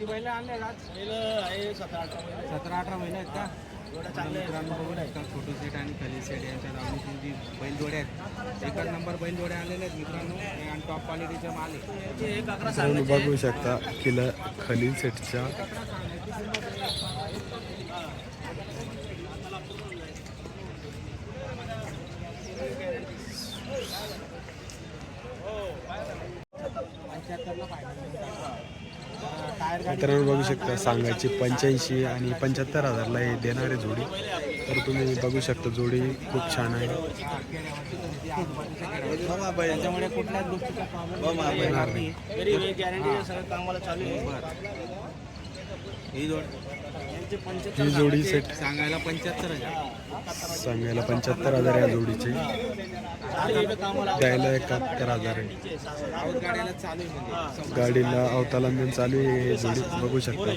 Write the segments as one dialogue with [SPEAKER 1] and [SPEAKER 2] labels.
[SPEAKER 1] किती बैल आणले आज?
[SPEAKER 2] आहे सतरा अठरा महिने
[SPEAKER 1] सतरा अठरा महिने आहेत का?
[SPEAKER 2] एवढं चांगलं आहे.
[SPEAKER 1] मित्रांनो बघू शकता छोटू सेट आणि खली सेट यांच्या दावणीची जी बैल जोड्या आहेत. एकच नंबर बैल जोड्या आलेल्या आहेत मित्रांनो आणि टॉप क्वालिटीचे माल आहे
[SPEAKER 2] एक अकरा
[SPEAKER 3] बघू शकता किला खलील सेटच्या
[SPEAKER 1] पंच्याहत्तरला गाडी
[SPEAKER 3] मित्रांनो बघू शकता सांगायची पंच्याऐंशी आणि पंच्याहत्तर हजारला हे देणारे जोडी. तर तुम्ही बघू शकता जोडी खूप छान आहे.
[SPEAKER 1] त्याच्यामुळे कुठल्याच गोष्टीचा ही जोड.
[SPEAKER 3] ही सेट
[SPEAKER 1] सांगायला पंच्याहत्तर हजार.
[SPEAKER 3] सांगायला पंच्याहत्तर हजार या जोडीचे. द्यायला एकाहत्तर हजार आहे.
[SPEAKER 1] म्हणजे.
[SPEAKER 3] गाडीला अवतालांदन चालू आहे हे जोडी बघू शकता
[SPEAKER 2] ही.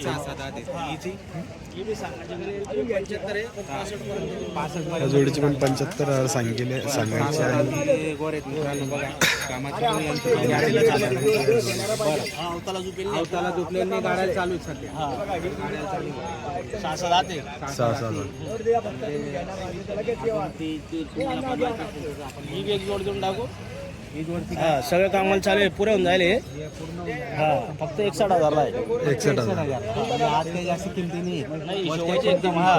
[SPEAKER 2] पासष्ट
[SPEAKER 3] या जोडीचे पण पंच्याहत्तर हजार सांगितले सांगायचे आणि
[SPEAKER 2] अवताला झुपेल
[SPEAKER 1] अवताला दुखल्यांनी गाड्या चालू सध्या.
[SPEAKER 2] सहा? ही एक जोड देऊन टाकू
[SPEAKER 1] ही
[SPEAKER 2] हा सगळं कामाला चालू आहे पुरे होऊन जायले
[SPEAKER 1] हे
[SPEAKER 2] हा फक्त एकसाठ हजारला आहे
[SPEAKER 3] एकसष्ट हजार
[SPEAKER 1] म्हणजे आज काही जास्त किमती नाही
[SPEAKER 2] नाही शेवटचे एकदम हा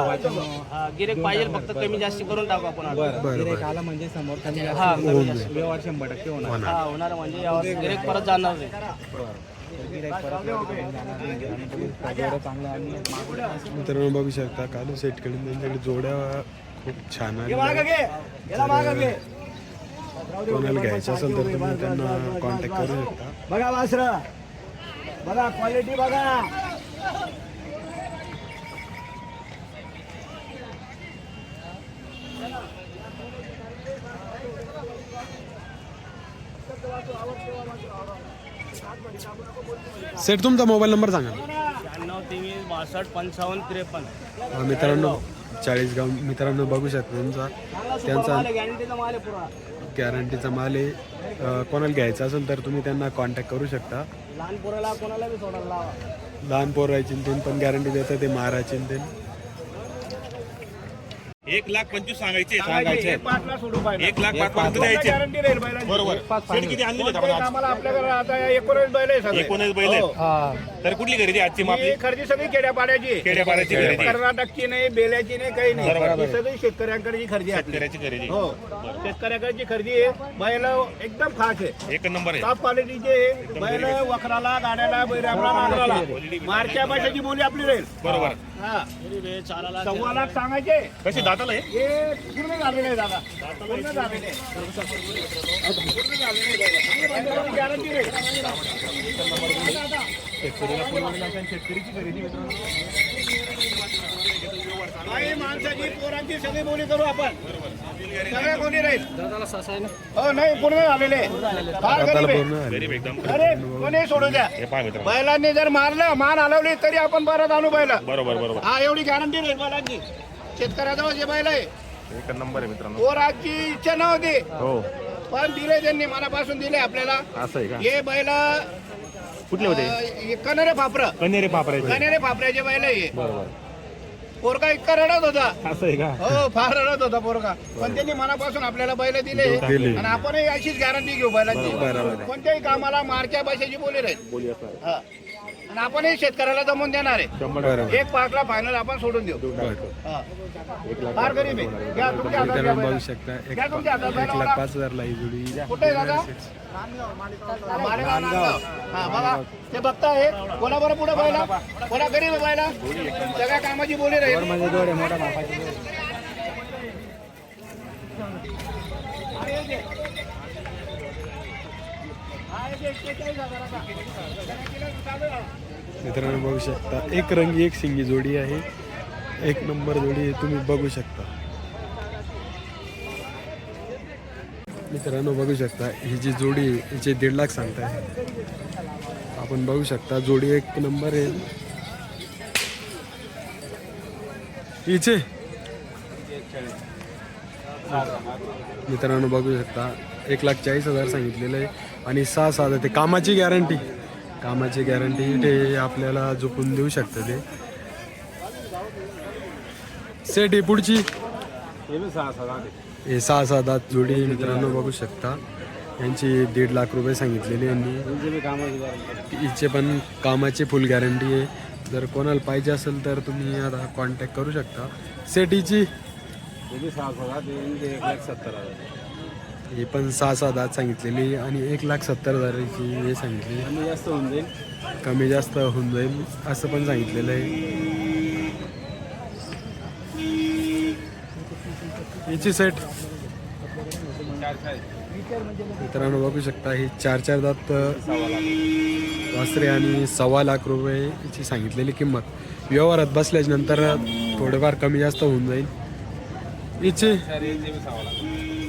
[SPEAKER 2] हा गिरेक पाहिजे फक्त कमी जास्त करून टाकू आपण.
[SPEAKER 1] गिऱ्हाईक आलं म्हणजे समोर कमी
[SPEAKER 2] हा
[SPEAKER 1] व्यवहार शंभर टक्के होणार
[SPEAKER 3] होणार
[SPEAKER 2] हा होणार म्हणजे गिरेक परत जाणार नाही
[SPEAKER 3] मित्रांनो बघू शकता कालू सेटकडे त्यांच्याकडे जोड्या खूप छान आहे कोणाला घ्यायचं असेल तर तुम्ही त्यांना कॉन्टॅक्ट करू शकता.
[SPEAKER 4] बघा वासर. बघा क्वालिटी बघा.
[SPEAKER 3] सेट तुमचा मोबाईल नंबर सांगा.
[SPEAKER 2] शहाण्णव तेवीस बासष्ट पंचावन्न त्रेपन्न.
[SPEAKER 3] हा, मित्रांनो चाळीसगाव मित्रांनो बघू शकता तुमचा. त्यांचा
[SPEAKER 2] गॅरंटीचा माल आहे पुरा
[SPEAKER 3] गॅरंटीचा माल आहे. अं, कोणाला घ्यायचा असेल तर तुम्ही त्यांना कॉन्टॅक्ट करू शकता.
[SPEAKER 2] लहान पोराला कोणाला बी सोडायला लावा.
[SPEAKER 3] लहान पोरायची पण गॅरंटी देतात ते मारायची ते
[SPEAKER 5] एक लाख पंचवीस सांगायचे
[SPEAKER 1] सांगायचे
[SPEAKER 4] एक पाचला सोडू पाहिजे.
[SPEAKER 5] एक लाख पाच पर्यंत द्यायचे.
[SPEAKER 4] गॅरंटी राहील बैलांची.
[SPEAKER 5] बरोबर. सेट किती आणलेले आहेत आपण आज?
[SPEAKER 4] आम्हाला आपल्याकडे आता एकोणीस बैल आहे सगळे.
[SPEAKER 5] एकोणीस बैल आहेत. तर कुठली खरेदी आजची मग आपली
[SPEAKER 4] ही खरेदी सगळी खेड्यापाड्याची आहे.
[SPEAKER 5] खेड्यापाड्याची खरेदी.
[SPEAKER 4] कर्नाटकची नाही बेल्याची नाही काही नाही. ही सगळी शेतकऱ्यांकडची खरेदी आहे.
[SPEAKER 5] शेतकऱ्याची खरेदी.
[SPEAKER 4] हो. शेतकऱ्याकडची खरेदी आहे बैल एकदम खास आहे.
[SPEAKER 5] एक नंबर आहे.
[SPEAKER 4] टॉप क्वालिटीचे बैल वखराला गाड्याला बैराला नांगराला मारक्या भाषेची बोली आपली राहील.
[SPEAKER 5] बरोबर.
[SPEAKER 4] हा सव्वा लाख सांगायचे
[SPEAKER 5] कशी दाताला आहे
[SPEAKER 4] हे पूर्ण झालेले आहे दादा पूर्ण झालेले आहे. पूर्ण झालेले आहे दादा. बैलाला guarantee राहील. काही माणसाची पोरांची सगळी बोली करू आपण सगळे कोणी राहील? हो नाही पूर्ण झालेले आहे. फार
[SPEAKER 3] दाताला
[SPEAKER 4] गरीब आहे.
[SPEAKER 3] पूर्ण झाले.
[SPEAKER 5] गरीब एकदम
[SPEAKER 4] अरे कोणी सोडू द्या.
[SPEAKER 5] हे पहा मित्र
[SPEAKER 4] बैलांनी जर मारलं मान हलवली तरी आपण परत आणू बैल.
[SPEAKER 5] बरोबर बरोबर.
[SPEAKER 4] हा एवढी गॅरंटी राहील बैलांची. शेतकऱ्याजवळ जे बैल आहे.
[SPEAKER 5] एक नंबर आहे मित्रांनो.
[SPEAKER 4] पोराची इच्छा नव्हती
[SPEAKER 5] हो.
[SPEAKER 4] पण दिले त्यांनी मनापासून दिले आपल्याला.
[SPEAKER 5] असं आहे का?
[SPEAKER 4] हे बैल
[SPEAKER 5] कुठले होते?
[SPEAKER 4] कनरे फापर.
[SPEAKER 5] कन्हेरे पापरायचे
[SPEAKER 4] कनेरे फापऱ्याचे बैल आहे हे.
[SPEAKER 5] बरोबर.
[SPEAKER 4] पोरगा इतका रडत होता
[SPEAKER 5] असं आहे का
[SPEAKER 4] हो फार रडत होता पोरगा पण त्यांनी मनापासून आपल्याला बैल दिले
[SPEAKER 3] दिले.
[SPEAKER 4] आणि आपणही अशीच गॅरंटी घेऊ बैलांची
[SPEAKER 3] बरोबर आहे.
[SPEAKER 4] कोणत्याही कामाला मारक्या भाषेची बोली राहील. हा. आणि आपणही शेतकऱ्याला जमवून देणार आहे एक पाचला फायनल आपण सोडून देऊ हा. फार गरीब आहे घ्या तुमच्या हातात घ्या
[SPEAKER 3] मित्रांनो बघू
[SPEAKER 4] बैल.
[SPEAKER 3] शकता एक
[SPEAKER 4] घ्या तुमच्या हातात
[SPEAKER 3] एक
[SPEAKER 4] बैल
[SPEAKER 3] लाख
[SPEAKER 4] बघा.
[SPEAKER 3] पाच ही जोडी
[SPEAKER 4] कुठे आहे दादा मालेगाव, नांदगाव. हा बघा ते बघताय कोणा बरं पुढे पाहिला कोणा गरीब आहे पाहिला सगळ्या कामाची बोली राहील
[SPEAKER 1] म्हणजे मापाची.
[SPEAKER 3] मित्रांनो बघू शकता एक रंगी एक सिंगी जोडी आहे. एक नंबर जोडी आहे, तुम्ही बघू शकता. मित्रांनो बघू शकता ही जी जोडी आहे, हिचे दीड लाख सांगताय. आपण बघू शकता जोडी एक नंबर आहे. हिचे मित्रांनो बघू शकता एक लाख चाळीस हजार सांगितलेलं आहे. आणि सहा सहा ते कामाची गॅरंटी कामाची गॅरंटी ते आपल्याला झोपून देऊ शकतं ते. सेट ही पुढची. हे सहा सहा दात जोडी मित्रांनो बघू शकता. यांची दीड लाख रुपये सांगितलेले यांनी. हिचे पण कामाची फुल गॅरंटी आहे. जर कोणाला पाहिजे असेल तर तुम्ही आता कॉन्टॅक्ट करू शकता. सेटीची हे पण सहा सहा दात सांगितलेली आणि एक लाख सत्तर हजाराची हे सांगितली. कमी जास्त होऊन जाईल. कमी जास्त होऊन जाईल असं पण सांगितलेलं आहे. याची सेट मित्रांनो बघू शकता ही चार चार दात वासरे आणि सव्वा लाख रुपये याची सांगितलेली किंमत. व्यवहारात बसल्याच्या नंतर थोडेफार कमी जास्त होऊन जाईल. याची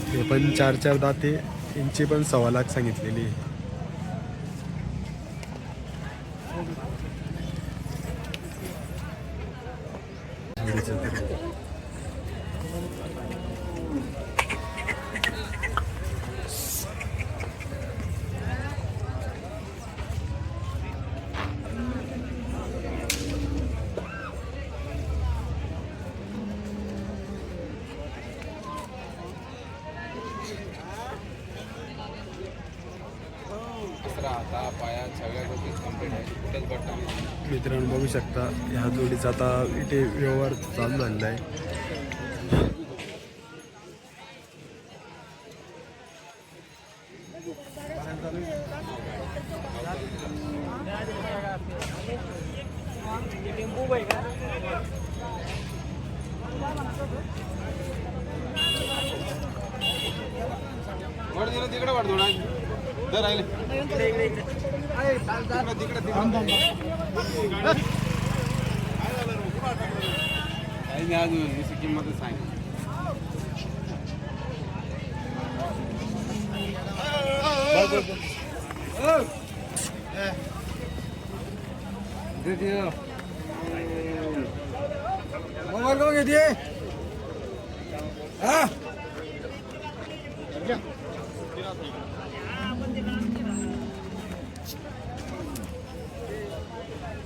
[SPEAKER 3] हे पण चार चार दाते यांची पण सव्वा लाख सांगितलेली आहे. जोडीचं तरी.
[SPEAKER 1] पायात सगळ्या गोष्टी कंप्लीट आहे. कुठेच बटन
[SPEAKER 3] मित्रांनो बघू शकता ह्या जोडीचा आता इथे व्यवहार चालू झालेला आहे.
[SPEAKER 1] तिकडे वाढ थोडा दर राहिले. काही नाही अजून वीस किंमतच सांगितली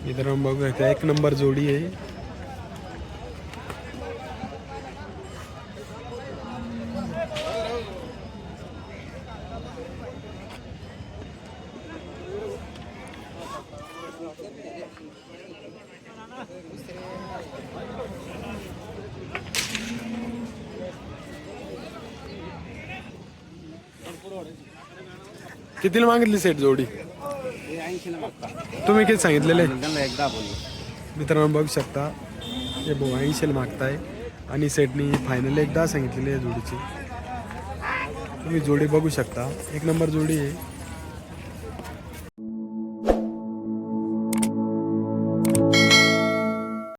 [SPEAKER 3] मित्रांनो बघू शकता एक नंबर जोडी आहे कितीला मागितली सेट जोडी? तुम्ही किती सांगितलेले?
[SPEAKER 1] एकदा
[SPEAKER 3] मित्रांनो बघू शकता. हे भाऊ ऐंशीला मागताय. आणि सेटनी फायनल एकदा सांगितलेली आहे जोडीची. तुम्ही जोडी बघू शकता. एक नंबर जोडी आहे.